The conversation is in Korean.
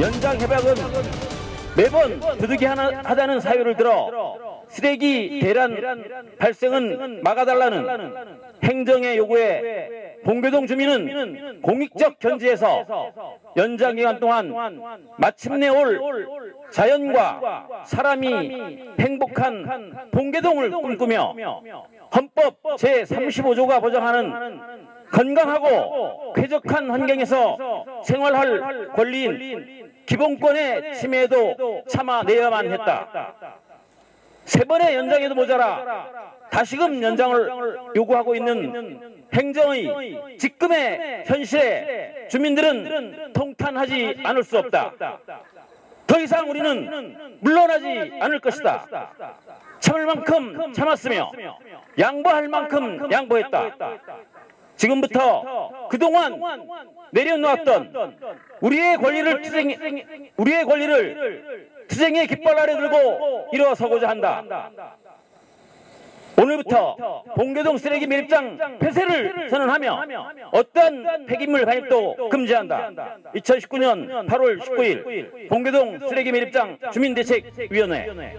연장 협약은 매번 부득이 하나, 하다는 사유를 들어 쓰레기 대란 발생은 막아달라는 행정의 요구에 봉교동 주민은 공익적 견지에서 연장 기간 동안 마침내 올 자연과 사람이 행복한 봉계동을 꿈꾸며 헌법 제35조가 보장하는 건강하고 쾌적한 환경에서 생활할 권리인 기본권의 침해에도 참아내야만 했다. 세 번의 연장에도 모자라 다시금 연장을 요구하고 있는 행정의 지금의 현실에 주민들은 통탄하지 않을 수 없다. 더 이상 우리는 물러나지 않을 것이다. 참을 만큼 참았으며 양보할 만큼 양보했다. 지금부터 그동안 내려놓았던 우리의 권리를 우리의 권리를 투쟁의 깃발 아래 들고 일어서고자 한다. 오늘부터 봉계동 쓰레기 매립장 폐쇄를 선언하며 어떤 폐기물 반입도 금지한다. 2019년 8월 19일 봉계동 쓰레기 매립장 주민대책위원회